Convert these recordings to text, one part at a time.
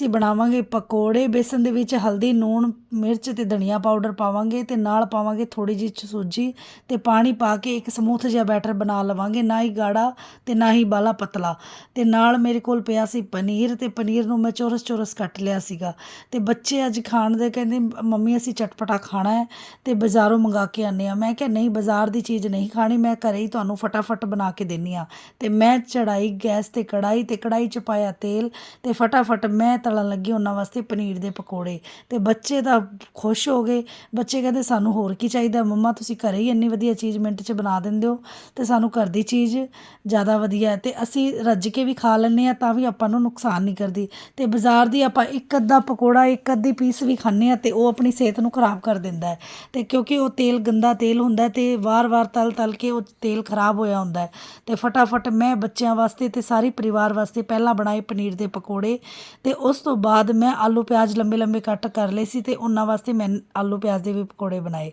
ਅਸੀਂ ਬਣਾਵਾਂਗੇ, ਪਕੌੜੇ, ਬੇਸਨ ਦੇ ਵਿੱਚ ਹਲਦੀ ਨੂਣ ਮਿਰਚ ਤੇ ਧਨੀਆ ਪਾਊਡਰ ਪਾਵਾਂਗੇ ਤੇ ਨਾਲ ਪਾਵਾਂਗੇ ਥੋੜੀ ਜਿਹੀ ਸੂਜੀ ਤੇ ਪਾਣੀ ਪਾ ਕੇ ਇੱਕ ਸਮੂਥ ਜਿਹਾ ਬੈਟਰ ਬਣਾ ਲਵਾਂਗੇ, ਨਾ ਹੀ ਗਾੜਾ ਤੇ ਨਾ ਹੀ ਬਾਲਾ ਪਤਲਾ। ਤੇ ਨਾਲ ਮੇਰੇ ਕੋਲ ਪਿਆ ਸੀ ਪਨੀਰ ਤੇ ਪਨੀਰ ਨੂੰ ਮੈਂ ਚੋਰਸ ਚੋਰਸ ਕੱਟ ਲਿਆ ਸੀਗਾ। ਤੇ ਬੱਚੇ ਅੱਜ ਖਾਣ ਦੇ ਕਹਿੰਦੇ, ਮੰਮੀ, ਅਸੀਂ ਚਟਪਟਾ ਖਾਣਾ ਹੈ ਤੇ ਬਾਜ਼ਾਰੋਂ ਮੰਗਾ ਕੇ ਆਨੇ ਆ ਮੈਂ ਕਿਹਾ, ਨਹੀਂ, ਬਾਜ਼ਾਰ ਦੀ ਚੀਜ਼ ਨਹੀਂ ਖਾਣੀ, ਮੈਂ ਘਰੇ ਹੀ ਤੁਹਾਨੂੰ ਫਟਾਫਟ ਬਣਾ ਕੇ ਦਿੰਨੀ ਆ ਤੇ ਮੈਂ ਚੜਾਈ, ਗੈਸ ਤੇ ਕੜਾਈ ਤੇ ਕੜਾਈ ਚ ਪਾਇਆ ਤੇਲ ਤੇ ਫਟਾਫਟ ਮੈਂ ਤਲਣ ਲੱਗੀ ਉਹਨਾਂ ਵਾਸਤੇ ਪਨੀਰ ਦੇ ਪਕੌੜੇ। ਤੇ ਬੱਚੇ ਤਾਂ ਖੁਸ਼ ਹੋ ਗਏ। ਬੱਚੇ ਕਹਿੰਦੇ, ਸਾਨੂੰ ਹੋਰ ਕੀ ਚਾਹੀਦਾ? ਮੰਮਾ, ਤੁਸੀਂ ਘਰੇ ਹੀ ਇੰਨੀ ਵਧੀਆ ਚੀਜ਼ ਮਿੰਟ 'ਚ ਬਣਾ ਦਿੰਦੇ ਹੋ ਤੇ ਸਾਨੂੰ ਘਰ ਦੀ ਚੀਜ਼ ਜ਼ਿਆਦਾ ਵਧੀਆ ਹੈ। ਤੇ ਅਸੀਂ ਰੱਜ ਕੇ ਵੀ ਖਾ ਲੈਂਦੇ ਆ ਤਾਂ ਵੀ ਆਪਾਂ ਨੂੰ ਨੁਕਸਾਨ ਨਹੀਂ ਕਰਦੀ। ਤੇ ਬਾਜ਼ਾਰ ਦੀ ਆਪਾਂ ਇੱਕ ਅੱਧਾ ਪਕੌੜਾ, ਇੱਕ ਅੱਧੀ ਪੀਸ ਵੀ ਖਾਂਦੇ ਆ ਤੇ ਉਹ ਆਪਣੀ ਸਿਹਤ ਨੂੰ ਖਰਾਬ ਕਰ ਦਿੰਦਾ ਹੈ। ਤੇ ਕਿਉਂਕਿ ਉਹ ਤੇਲ, ਗੰਦਾ ਤੇਲ ਹੁੰਦਾ ਹੈ ਤੇ ਵਾਰ-ਵਾਰ ਤਲ ਤਲ ਕੇ ਉਹ ਤੇਲ ਖਰਾਬ ਹੋਇਆ ਹੁੰਦਾ ਹੈ। ਤੇ ਫਟਾਫਟ ਮੈਂ ਬੱਚਿਆਂ ਵਾਸਤੇ ਤੇ ਸਾਰੇ ਪਰਿਵਾਰ ਵਾਸਤੇ ਪਹਿਲਾਂ ਬਣਾਏ ਪਨੀਰ ਦੇ ਪਕੌੜੇ ਤੇ ਉਸ ਉਸ ਤੋਂ ਬਾਅਦ ਮੈਂ ਆਲੂ ਪਿਆਜ਼ ਲੰਬੇ ਲੰਬੇ ਕੱਟ ਕਰ ਲਏ ਸੀ ਤੇ ਉਹਨਾਂ ਵਾਸਤੇ ਮੈਂ ਆਲੂ ਪਿਆਜ਼ ਦੇ ਵੀ ਪਕੌੜੇ ਬਣਾਏ।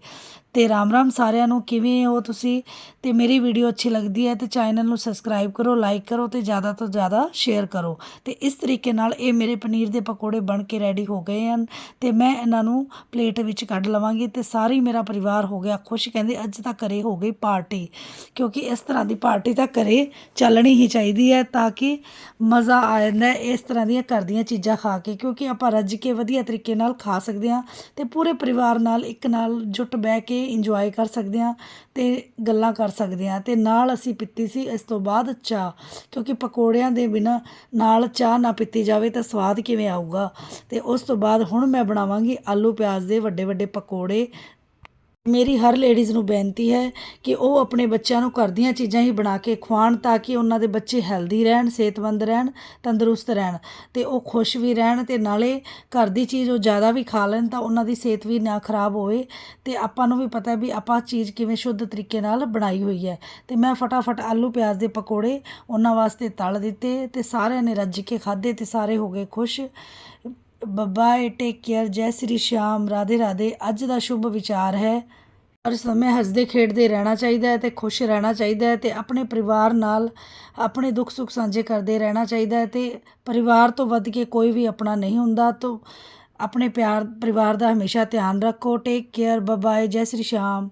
ਤੇ ਰਾਮ ਰਾਮ ਸਾਰਿਆਂ ਨੂੰ ਕਿਵੇਂ ਹੋ ਤੁਸੀਂ? ਤੇ ਮੇਰੀ ਵੀਡੀਓ ਅੱਛੀ ਲੱਗਦੀ ਹੈ ਤੇ ਚੈਨਲ ਨੂੰ ਸਬਸਕ੍ਰਾਈਬ ਕਰੋ, ਲਾਈਕ ਕਰੋ ਤੇ ਜ਼ਿਆਦਾ ਤੋਂ ਜ਼ਿਆਦਾ ਸ਼ੇਅਰ ਕਰੋ। ਤੇ ਇਸ ਤਰੀਕੇ ਨਾਲ ਇਹ ਮੇਰੇ ਪਨੀਰ ਦੇ ਪਕੌੜੇ ਬਣ ਕੇ ਰੈਡੀ ਹੋ ਗਏ ਹਨ ਤੇ ਮੈਂ ਇਹਨਾਂ ਨੂੰ ਪਲੇਟ ਵਿੱਚ ਕੱਢ ਲਵਾਂਗੀ ਤੇ ਸਾਰੀ ਮੇਰਾ ਪਰਿਵਾਰ ਹੋ ਗਿਆ ਖੁਸ਼, ਕਹਿੰਦੇ ਅੱਜ ਤਾਂ ਘਰੇ ਹੋ ਗਈ ਪਾਰਟੀ, ਕਿਉਂਕਿ ਇਸ ਤਰ੍ਹਾਂ ਦੀ ਪਾਰਟੀ ਤਾਂ ਘਰੇ ਚੱਲਣੀ ਹੀ ਚਾਹੀਦੀ ਹੈ ਤਾਂ ਕਿ ਮਜ਼ਾ ਆ ਜਾਂਦਾ ਇਸ ਤਰ੍ਹਾਂ ਦੀਆਂ ਘਰ ਦੀਆਂ ਚੀਜ਼ਾਂ ਖਾ ਕੇ, ਕਿਉਂਕਿ ਆਪਾਂ ਰੱਜ ਕੇ ਵਧੀਆ ਤਰੀਕੇ ਨਾਲ ਖਾ ਸਕਦੇ ਹਾਂ ਅਤੇ ਪੂਰੇ ਪਰਿਵਾਰ ਨਾਲ ਇੱਕ ਨਾਲ ਜੁੱਟ ਬਹਿ ਕੇ ਇੰਜੋਏ ਕਰ ਸਕਦੇ ਹਾਂ ਅਤੇ ਗੱਲਾਂ ਕਰ ਸਕਦੇ ਹਾਂ ਅਤੇ ਨਾਲ ਅਸੀਂ ਪੀਤੀ ਸੀ ਇਸ ਤੋਂ ਬਾਅਦ ਚਾਹ, ਕਿਉਂਕਿ ਪਕੌੜਿਆਂ ਦੇ ਬਿਨਾ ਨਾਲ ਚਾਹ ਨਾ ਪੀਤੀ ਜਾਵੇ ਤਾਂ ਸਵਾਦ ਕਿਵੇਂ ਆਊਗਾ। ਅਤੇ ਉਸ ਤੋਂ ਬਾਅਦ ਹੁਣ ਮੈਂ ਬਣਾਵਾਂਗੀ ਆਲੂ ਪਿਆਜ਼ ਦੇ ਵੱਡੇ ਵੱਡੇ ਪਕੌੜੇ ਮੇਰੀ ਹਰ ਲੇਡੀਜ਼ ਨੂੰ ਬੇਨਤੀ ਹੈ ਕਿ ਉਹ ਆਪਣੇ ਬੱਚਿਆਂ ਨੂੰ ਘਰ ਦੀਆਂ ਚੀਜ਼ਾਂ ਹੀ ਬਣਾ ਕੇ ਖਵਾਉਣ ਤਾਂ ਕਿ ਉਹਨਾਂ ਦੇ ਬੱਚੇ ਹੈਲਦੀ ਰਹਿਣ, ਸਿਹਤਮੰਦ ਰਹਿਣ, ਤੰਦਰੁਸਤ ਰਹਿਣ ਅਤੇ ਉਹ ਖੁਸ਼ ਵੀ ਰਹਿਣ ਅਤੇ ਨਾਲੇ ਘਰ ਦੀ ਚੀਜ਼ ਉਹ ਜ਼ਿਆਦਾ ਵੀ ਖਾ ਲੈਣ ਤਾਂ ਉਹਨਾਂ ਦੀ ਸਿਹਤ ਵੀ ਨਾ ਖਰਾਬ ਹੋਵੇ ਅਤੇ ਆਪਾਂ ਨੂੰ ਵੀ ਪਤਾ ਵੀ ਆਪਾਂ ਚੀਜ਼ ਕਿਵੇਂ ਸ਼ੁੱਧ ਤਰੀਕੇ ਨਾਲ ਬਣਾਈ ਹੋਈ ਹੈ ਅਤੇ ਮੈਂ ਫਟਾਫਟ ਆਲੂ, ਪਿਆਜ਼ ਦੇ ਪਕੌੜੇ ਉਹਨਾਂ ਵਾਸਤੇ ਤਲ ਦਿੱਤੇ ਅਤੇ ਸਾਰਿਆਂ ਨੇ ਰੱਜ ਕੇ ਖਾਧੇ ਅਤੇ ਸਾਰੇ ਹੋ ਗਏ ਖੁਸ਼। ਬਾਏ ਟੇਕ ਕੇਅਰ ਜੈ ਸ੍ਰੀ ਸ਼ਾਮ, ਰਾਧੇ ਰਾਧੇ, ਅੱਜ ਦਾ ਸ਼ੁਭ ਵਿਚਾਰ ਹੈ। ਹਰ ਸਮੇਂ ਹੱਸਦੇ ਖੇਡਦੇ ਰਹਿਣਾ ਚਾਹੀਦਾ ਹੈ ਤੇ ਖੁਸ਼ ਰਹਿਣਾ ਚਾਹੀਦਾ ਹੈ ਤੇ ਆਪਣੇ ਪਰਿਵਾਰ ਨਾਲ ਆਪਣੇ ਦੁੱਖ ਸੁੱਖ ਸਾਂਝੇ ਕਰਦੇ ਰਹਿਣਾ ਚਾਹੀਦਾ ਹੈ ਤੇ ਪਰਿਵਾਰ ਤੋਂ ਵੱਧ ਕੇ ਕੋਈ ਵੀ ਆਪਣਾ ਨਹੀਂ ਹੁੰਦਾ ਤਾਂ ਆਪਣੇ ਪਿਆਰ, ਪਰਿਵਾਰ ਦਾ ਹਮੇਸ਼ਾ ਧਿਆਨ ਰੱਖੋ। ਟੇਕ ਕੇਅਰ ਬਾਏ ਜੈ ਸ੍ਰੀ ਸ਼ਾਮ।